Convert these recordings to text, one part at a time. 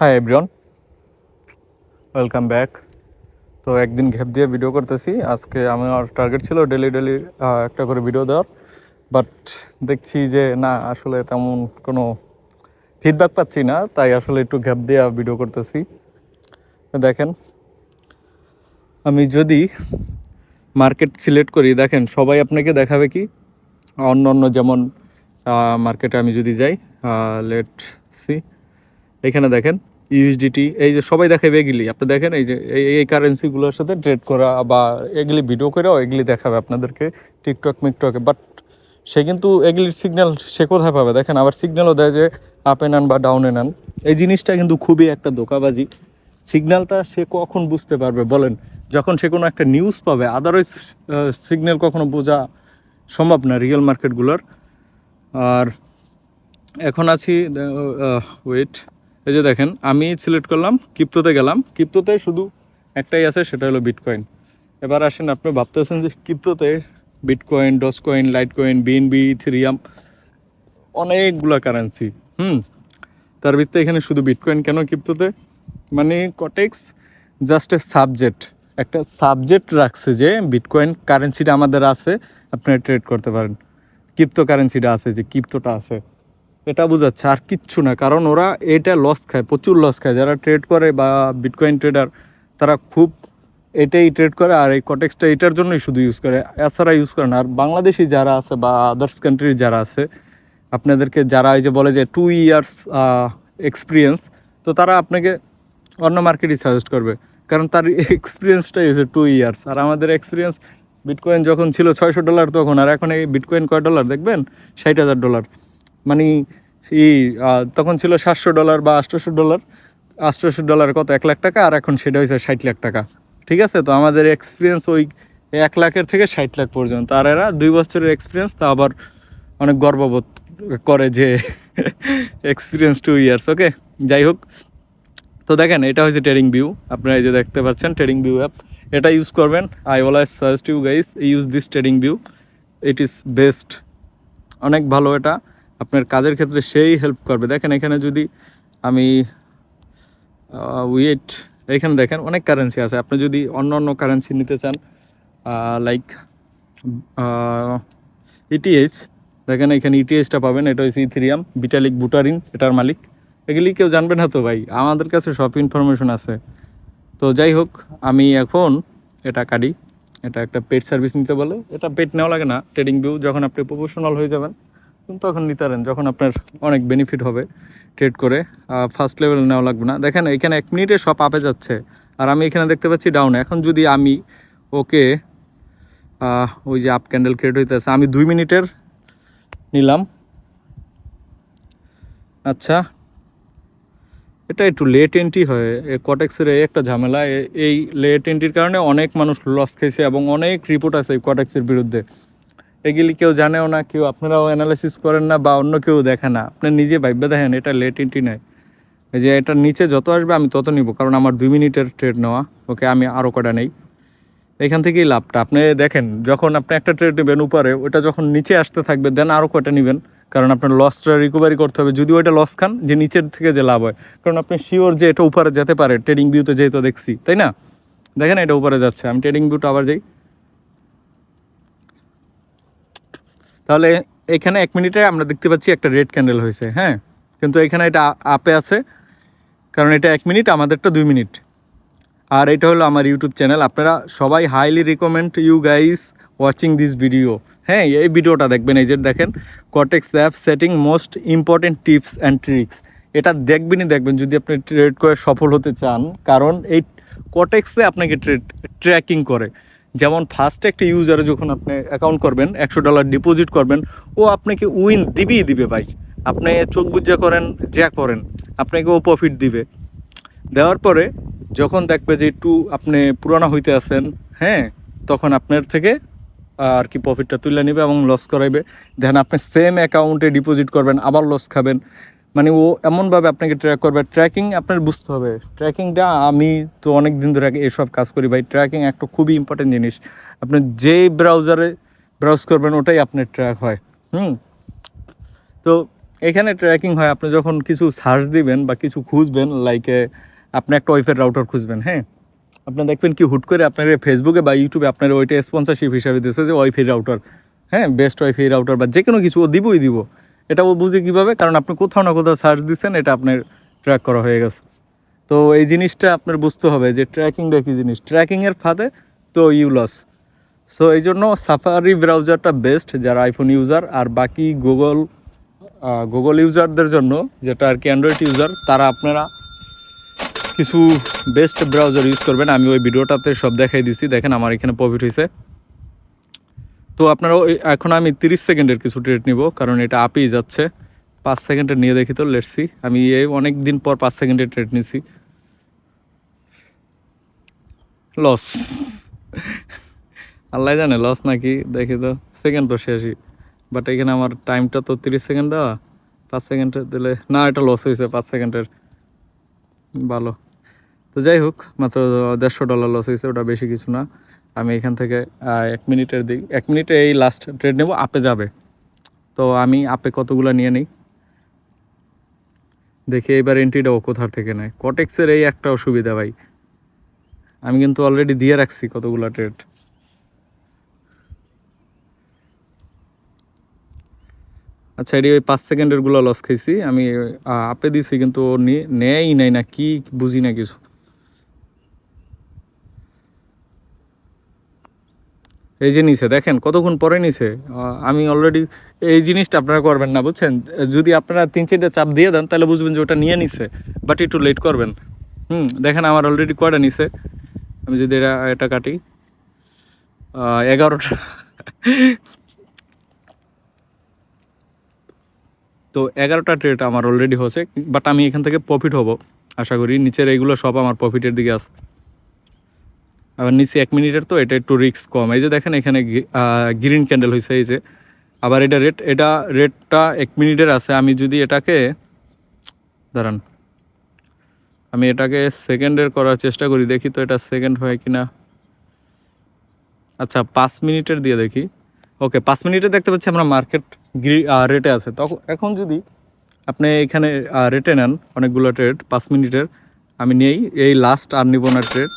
Hi everyone welcome back তো একদিন ঘ্যাপ দিয়ে ভিডিও করতেছি। আজকে আমার টার্গেট ছিল ডেলি ডেলি একটা করে ভিডিও দেওয়ার। বাট দেখছি যে, না, আসলে তেমন কোনো ফিডব্যাক পাচ্ছি না, তাই আসলে একটু গ্যাপ দিয়ে ভিডিও করতেছি। দেখেন, আমি যদি মার্কেট সিলেক্ট করি, দেখেন, সবাই আপনাকে দেখাবে কি? অন্য অন্য যেমন মার্কেটে আমি যদি যাই লেট সি এখানে দেখেন ইউএসডিটি এই যে সবাই দেখাবে এগুলি আপনি দেখেন, এই যে এই এই কারেন্সিগুলোর সাথে ট্রেড করা বা এগুলি ভিডিও করেও এগুলি দেখাবে আপনাদেরকে টিকটক মিকটকে বাট সে কিন্তু এগুলির সিগন্যাল সে কোথায় পাবে? দেখেন, আবার সিগন্যালও দেয় যে আপে নেন বা ডাউনে নেন এই জিনিসটা কিন্তু খুবই একটা ধোকাবাজি। সিগন্যালটা সে কখন বুঝতে পারবে, বলেন? যখন সে কোনো একটা নিউজ পাবে আদারওয়াইজ সিগন্যাল কখনো বোঝা সম্ভব না রিয়েল মার্কেটগুলোর আর এখন আছি ওয়েট এই যে দেখেন, আমি সিলেক্ট করলাম কিপ্তোতে গেলাম। কিপ্তোতে শুধু একটাই আছে, সেটা হলো বিটকয়েন এবার আসেন আপনি ভাবতেছেন যে কিপ্তোতে bitcoin Doge coin Litecoin BNB Ethereum অনেকগুলা কারেন্সি হুম, তার ভিত্তিতে এখানে শুধু বিটকয়েন কেন কিপ্তোতে মানে কটেক্স জাস্ট এ সাবজেক্ট একটা সাবজেক্ট রাখছে যে বিটকয়েন কারেন্সিটা আমাদের আছে, আপনি ট্রেড করতে পারেন। ক্রিপ্টো কারেন্সিটা আছে, যে ক্রিপ্টোটা আছে। এটা বোঝাচ্ছে আর কিচ্ছু না, কারণ ওরা এটা লস খায়, প্রচুর লস খায়। যারা ট্রেড করে বা বিটকয়েন ট্রেডার তারা খুব এটাই ট্রেড করে আর এই কটেক্সটা এটার জন্যই শুধু ইউজ করে। এছাড়া ইউজ করে না, আর বাংলাদেশি যারা আছে বা আদার্স কান্ট্রির যারা আছে, আপনাদেরকে যারা এই যে বলে যে টু ইয়ার্স এক্সপিরিয়েন্স তো তারা আপনাকে অন্য মার্কেটই সাজেস্ট করবে। কারণ তার এক্সপিরিয়েন্সটাই হয়েছে টু ইয়ার্স আর আমাদের এক্সপিরিয়েন্স বিটকয়েন যখন ছিল ছয়শো ডলার তখন, আর এখন এই বিটকয়েন কয় ডলার দেখবেন? ষাট হাজার ডলার মানে ই তখন ছিল সাতশো ডলার বা আটশোশো ডলার আটশোশো ডলার কত, এক লাখ টাকা, আর এখন সেটা হয়েছে ষাট লাখ টাকা। ঠিক আছে? তো আমাদের এক্সপিরিয়েন্স ওই এক লাখের থেকে ষাট লাখ পর্যন্ত। আর এরা দুই বছরের এক্সপিরিয়েন্স তা আবার অনেক গর্ববোধ করে যে এক্সপিরিয়েন্স টু ইয়ার্স ওকে যাই হোক। তো দেখেন, এটা হচ্ছে ট্রেডিং ভিউ আপনারা এই যে দেখতে পাচ্ছেন ট্রেডিং ভিউ অ্যাপ এটা ইউজ করবেন। I always suggest you guys use this TradingView it is best অনেক ভালো এটা। আপনার কাজের ক্ষেত্রে সেই হেল্প করবে। দেখেন, এখানে যদি আমি উইট এখানে দেখেন অনেক কারেন্সি আছে। আপনি যদি অন্য অন্য কারেন্সি নিতে চান লাইক ইটিএইচ দেখেন এখানে ইটিএইচটা পাবেন। এটা হচ্ছে ইথিরিয়াম বিটালিক বুটারিন এটার মালিক। এগুলি কেউ জানবে না তো ভাই, আমাদের কাছে সব ইনফরমেশন আছে। তো যাই হোক, আমি এখন এটা কাটি। এটা একটা পেড সার্ভিস নিতে বলে। এটা পেড নেওয়া লাগে না ট্রেডিং ভিউ যখন আপনি প্রফেশনাল হয়ে যাবেন তখন নিতে পারেন, যখন আপনার অনেক বেনিফিট হবে ট্রেড করে। ফার্স্ট লেভেল নেওয়া লাগবে না। দেখেন, এখানে এক মিনিটে সব আপে যাচ্ছে। আর আমি এখানে দেখতে পাচ্ছি ডাউনে এখন যদি আমি, ওকে ওই যে আপ ক্যান্ডেল ক্রিয়েট হইতেছে, আমি দুই মিনিটের নিলাম। আচ্ছা এটা একটু লেট এন্ট্রি হয়। কটেক্সের একটা ঝামেলা। এই লেট এন্ট্রির কারণে অনেক মানুষ লস খেয়েছে এবং অনেক রিপোর্ট আছে কটেক্সের বিরুদ্ধে। এগুলি কেউ জানেও না, কেউ আপনারাও অ্যানালাইসিস করেন না বা অন্য কেউ দেখে না। আপনি নিজে ভাববে দেখেন, এটা লেট এন্ট্রি নেয়। এই যে এটা নিচে যত আসবে আমি তত নিব, কারণ আমার দুই মিনিটের ট্রেড নেওয়া, ওকে, আমি আরও কটা নেই। এখান থেকেই লাভটা। আপনি দেখেন, যখন আপনি একটা ট্রেড নেবেন উপরে, ওটা যখন নিচে আসতে থাকবে দেন আরও কটা নেবেন? কারণ আপনার লসটা রিকভারি করতে হবে। যদি ওইটা লস খান, যে নিচের থেকে যে লাভ হয়। কারণ আপনি শিওর যে এটা উপরে যেতে পারে ট্রেডিং ভিউতে যেহেতু দেখছি, তাই না? দেখেন এটা উপরে যাচ্ছে, আমি ট্রেডিং ভিউটা আবার যাই। তাহলে এখানে এক মিনিটে আমরা দেখতে পাচ্ছি একটা রেড ক্যান্ডেল হয়েছে হ্যাঁ? কিন্তু এখানে এটা আপে আছে, কারণ এটা এক মিনিট, আমাদেরটা দুই মিনিট। আর এটা হলো আমার ইউটিউব চ্যানেল, আপনারা সবাই highly recommend you guys watching this video হ্যাঁ এই ভিডিওটা দেখবেন, এই যে দেখেন কটেক্স app setting most important tips and tricks এটা দেখবেনই দেখবেন, যদি আপনি ট্রেড করে সফল হতে চান, কারণ এই কটেক্সে আপনাকে ট্রেড ট্র্যাকিং করে। যেমন ফার্স্ট একটা ইউজারে যখন আপনি অ্যাকাউন্ট করবেন, একশো ডলার ডিপোজিট করবেন, ও আপনাকে উইন দিবেই দিবে ভাই। আপনি চোখ বুঝা করেন, যা করেন, আপনাকে ও প্রফিট দিবে। দেওয়ার পরে যখন দেখবে যে একটু আপনি পুরানো হইতে আছেন হ্যাঁ তখন আপনার থেকে আর কি প্রফিটটা তুলে নেবে এবং লস করাইবে। দেন আপনি সেম অ্যাকাউন্টে ডিপোজিট করবেন, আবার লস খাবেন। মানে ও এমনভাবে আপনাকে ট্র্যাক করবে ট্র্যাকিং আপনার বুঝতে হবে। ট্র্যাকিংটা আমি তো অনেক দিন ধরে এসব কাজ করি ভাই ট্র্যাকিং একটা খুবই ইম্পর্টেন্ট জিনিস। আপনি যেই ব্রাউজারে ব্রাউজ করবেন, ওটাই আপনার ট্র্যাক হয়। হুম? তো এখানে ট্র্যাকিং হয়, আপনি যখন কিছু সার্চ দিবেন বা কিছু খুঁজবেন লাইকে আপনি একটা ওয়াইফের রাউটার খুঁজবেন হ্যাঁ? আপনি দেখবেন কি হুট করে আপনার ফেসবুকে বা ইউটিউবে আপনার ওইটা স্পন্সরশিপ হিসাবে দিচ্ছে যে ওয়াইফাই রাউটার হ্যাঁ? বেস্ট ওয়াইফাই রাউটার বা যে কোনো কিছু ও দিবই দিব। এটা ও বুঝে কীভাবে? কারণ আপনি কোথাও না কোথাও সার্চ দিচ্ছেন এটা আপনার ট্র্যাক করা হয়ে গেছে। তো এই জিনিসটা আপনার বুঝতে হবে যে ট্র্যাকিংটা কী জিনিস? ট্র্যাকিংয়ের ফাঁদে তো ইউ লস সো এই জন্য সাফারি ব্রাউজারটা বেস্ট যারা আইফোন ইউজার আর বাকি গুগল গুগল ইউজারদের জন্য, যেটা আর কি অ্যান্ড্রয়েড ইউজার তারা আপনারা কিছু বেস্ট ব্রাউজার ইউজ করবেন। আমি ওই ভিডিওটাতে সব দেখাই দিছি। দেখেন আমার এখানে প্রফিট হয়েছে তো আপনারা এখন আমি তিরিশ সেকেন্ডের কিছু ট্রেড নিব, কারণ এটা আপেই যাচ্ছে। পাঁচ সেকেন্ডের নিয়ে দেখি তো লেটসি আমি এই অনেক দিন পর পাঁচ সেকেন্ডের ট্রেড নিছি। লস আল্লাহ জানে লস নাকি, দেখি তো, সেকেন্ড তো শেষই। বাট এখানে আমার টাইমটা তো তিরিশ সেকেন্ড দেওয়া। পাঁচ সেকেন্ডের দিলে, না, এটা লস হয়েছে পাঁচ সেকেন্ডের। ভালো। তো যাই হোক, মাত্র দেড়শো ডলার লস হয়েছে, ওটা বেশি কিছু না। আমি এখান থেকে এক মিনিটের দিক, এক মিনিটে এই লাস্ট ট্রেড নেব আপে যাবে। তো আমি আপে কতগুলো নিয়ে নিই। দেখি এবার এন্ট্রিটাও কোথার থেকে নেয়। কটেক্সের এই একটা অসুবিধা ভাই। আমি কিন্তু অলরেডি দিয়ে রাখছি কতগুলো ট্রেড আচ্ছা এটি ওই পাঁচ সেকেন্ডেরগুলো লস খাইছি। আমি আপে দিছি কিন্তু ও নেয়ই নাই না, কি বুঝি না কিছু। এই যে নিছে, দেখেন কতক্ষণ পরে নিছে। আমি অলরেডি এই জিনিসটা আপনারা করবেন না, বুঝছেন? যদি আপনারা তিন চারটে চাপ দিয়ে দেন, তাহলে বুঝবেন যে ওটা নিয়ে নিছে বাট একটু লেট করবেন। হুম, দেখেন আমার অলরেডি কয়টা নিছে? আমি যদি এটা এটা কাটি। এগারোটা। তো এগারোটা ট্রেড আমার অলরেডি হচ্ছে বাট আমি এখান থেকে প্রফিট হব। আশা করি নিচের এইগুলো সব আমার প্রফিটের দিকে আছে। আবার নিচে এক মিনিটের তো, এটা একটু রিস্ক কম। এই যে দেখেন এখানে গ্রিন ক্যান্ডেল হয়েছে এই যে। আবার এটা রেট এটা রেটটা এক মিনিটের আছে। আমি যদি এটাকে, দাঁড়ান। আমি এটাকে সেকেন্ডের করার চেষ্টা করি, দেখি তো এটা সেকেন্ড হয় কি না আচ্ছা পাঁচ মিনিটের দিয়ে দেখি। ওকে, পাঁচ মিনিটে দেখতে পাচ্ছি আমরা মার্কেট রেটে আছে। তখন এখন যদি আপনি এখানে রেটে নেন, অনেকগুলো ট্রেড পাঁচ মিনিটের, আমি নেই, এই লাস্ট আর নিব না ট্রেড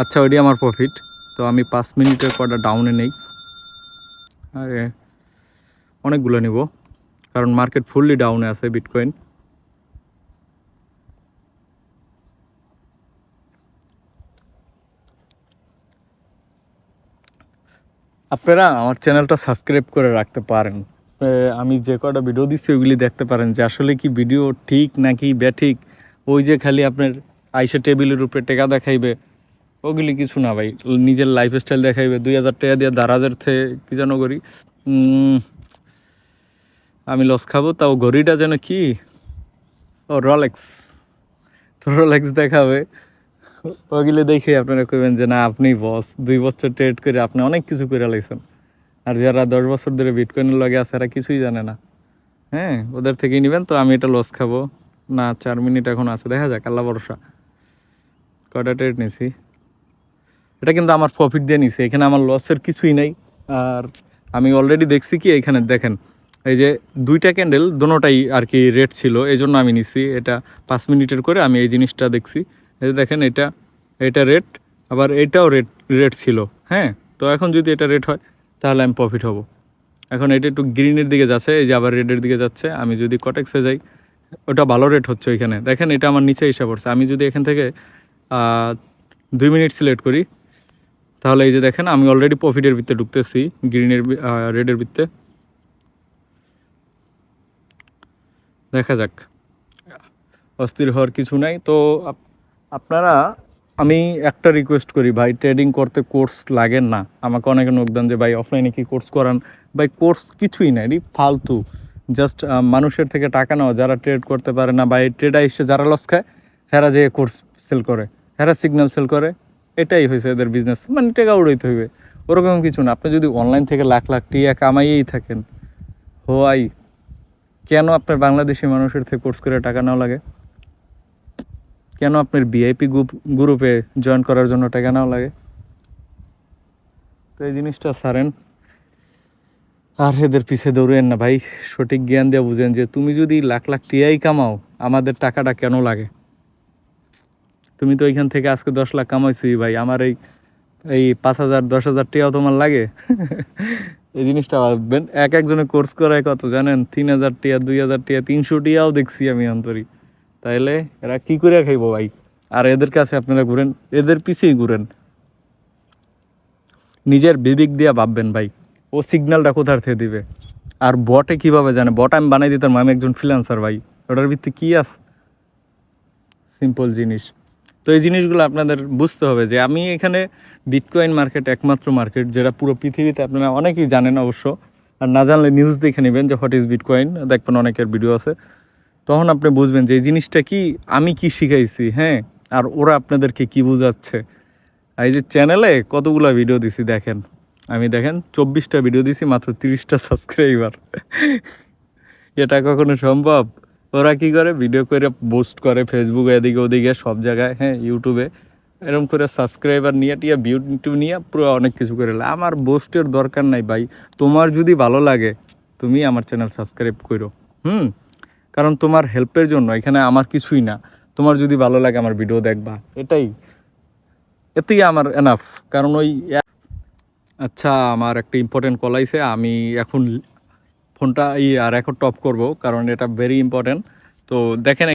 আচ্ছা ওইটি আমার প্রফিট তো আমি পাঁচ মিনিটের কটা ডাউনে নেই। আরে, অনেকগুলো নিব। কারণ মার্কেট ফুললি ডাউনে আছে বিটকয়েন আপনারা আমার চ্যানেলটা সাবস্ক্রাইব করে রাখতে পারেন। আমি যে কটা ভিডিও দিচ্ছি, ওইগুলি দেখতে পারেন যে আসলে কি ভিডিও ঠিক নাকি ব্যাঠিক। ওই যে খালি আপনার আইসে টেবিলের উপরে টেকা দেখাইবে। ওগুলি কিছু না ভাই। নিজের লাইফ স্টাইল দেখাইবে, দুই হাজার টাকা দিয়ে দারাজের থেকে কি যেন করি। আমি লস খাব, তাও ঘড়িটা যেন কি? ও রলেক্স তো রলেক্স দেখাবে। ওগুলো দেখে আপনারা কইবেন যে, না আপনি বস দুই বছর ট্রেড করে আপনি অনেক কিছু করে লাগছেন আর যারা দশ বছর ধরে বিটকয়েনের লগে আছে, এরা কিছুই জানে না। হ্যাঁ ওদের থেকেই নেবেন, তো আমি এটা লস খাব। না, চার মিনিট এখন আছে। দেখা যাক, আল্লাহ ভরসা। কটা ট্রেড নিছি? এটা কিন্তু আমার প্রফিট দিয়ে নিছে, এখানে আমার লসের কিছুই নাই। আর আমি অলরেডি দেখছি কি, এখানে দেখেন, এই যে দুইটা ক্যান্ডেল দোনোটাই আর কি রেট ছিল এই জন্য আমি নিছি। এটা পাঁচ মিনিটের করে আমি এই জিনিসটা দেখছি। এই যে দেখেন, এটা এটা রেট আবার এটাও রেট রেট ছিল হ্যাঁ? তো এখন যদি এটা রেট হয়, তাহলে আমি প্রফিট হব। এখন এটা একটু গ্রিনের দিকে যাচ্ছে, এই যে আবার রেডের দিকে যাচ্ছে। আমি যদি কটেক্সে যাই, ওটা ভালো রেট হচ্ছে ওইখানে। দেখেন, এটা আমার নিচে এসে পড়ছে। আমি যদি এখান থেকে দুই মিনিট সিলেক্ট করি তাহলে এই যে দেখেন, আমি অলরেডি প্রফিটের ভিত্তে ঢুকতেছি গ্রিনের রেডের ভিত্তে। দেখা যাক। অস্থির হওয়ার কিছু নাই। তো আপনারা, আমি একটা রিকোয়েস্ট করি, ভাই ট্রেডিং করতে কোর্স লাগেন না। আমাকে অনেকে নোক দেন যে, ভাই অফলাইনে কি কোর্স করান? ভাই কোর্স কিছুই না এটি ফালতু। জাস্ট মানুষের থেকে টাকা নেওয়া, যারা ট্রেড করতে পারে না বা এই ট্রেডে এসে যারা লস খায়, হেরা যে কোর্স সেল করে, হেরা সিগন্যাল সেল করে। এটাই হয়েছে এদের বিজনেস মানে টাকা উড়াইতে হইবে। ওরকম কিছু না। আপনি যদি অনলাইন থেকে লাখ লাখ টিয়া কামাইয়েই থাকেন, হোয়াই, কেন আপনার বাংলাদেশি মানুষের থেকে কোর্স করে টাকা নেওয়া লাগে? কেন আপনার ভিআইপি গ্রুপ গ্রুপে জয়েন করার জন্য টাকা নেওয়া লাগে? তো এই জিনিসটা সারেন আর এদের পিছে দৌড়েন না ভাই। সঠিক জ্ঞান দিয়ে বুঝেন যে তুমি যদি লাখ লাখ টিয়াই কামাও, আমাদের টাকাটা কেন লাগে? তুমি তো এখান থেকে আজকে দশ লাখ কামাইছি ভাই, আমার এই এই পাঁচ হাজার, দশ হাজার টিয়াও তোমার লাগে। এই জিনিসটা ভাববেন, এক একজনে কোর্স করায় কত জানেন? তিন হাজার টিয়া দুই হাজার টিয়া তিনশো টিয়াও দেখছি আমি অন্তরি। তাইলে এরা কি করে খাইবো ভাই? আর এদের কাছে আপনারা ঘুরেন, এদের পিছেই ঘুরেন। নিজের বিবেক দিয়া ভাববেন ভাই, ও সিগন্যালটা কোথার থেকে দিবে? আর বটে কীভাবে জানে? বট আমি বানাই দিতাম, আমি একজন ফ্রিল্যান্সার ভাই। ওটার ভিত্তি কি আছে সিম্পল জিনিস। তো এই জিনিসগুলো আপনাদের বুঝতে হবে যে আমি এখানে বিটকয়েন মার্কেট একমাত্র মার্কেট যেটা পুরো পৃথিবীতে আপনারা অনেকেই জানেন অবশ্য। আর না জানলে নিউজ দেখে নেবেন যে হোয়াট ইজ বিটকয়েন দেখবেন অনেকের ভিডিও আছে। তখন আপনি বুঝবেন যে এই জিনিসটা কি, আমি কি শিখাইছি হ্যাঁ? আর ওরা আপনাদেরকে কি বোঝাচ্ছে? এই যে চ্যানেলে কতগুলো ভিডিও দিছি দেখেন। আমি দেখেন চব্বিশটা ভিডিও দিছি, মাত্র তিরিশটা সাবস্ক্রাইবার এটা কখনো সম্ভব? ওরা কি করে? ভিডিও করে পোস্ট করে ফেসবুকে এদিকে ওদিকে, সব জায়গায় হ্যাঁ ইউটিউবে এরকম করে সাবস্ক্রাইবার নিয়ে টিয়া ভিউ নিয়ে পুরো অনেক কিছু করে। আমার বোস্টের দরকার নাই ভাই। তোমার যদি ভালো লাগে, তুমি আমার চ্যানেল সাবস্ক্রাইব করো। হুম? কারণ তোমার হেল্পের জন্য, এখানে আমার কিছুই না। তোমার যদি ভালো লাগে আমার ভিডিও দেখবা। এটাই। এতেই আমার এনাফ কারণ ওই আচ্ছা আমার একটা ইম্পর্টেন্ট কল আইছে। আমি এখন ফোনটা ই আর এখন টপ করব কারণ এটা ভেরি ইম্পর্টেন্ট তো দেখেন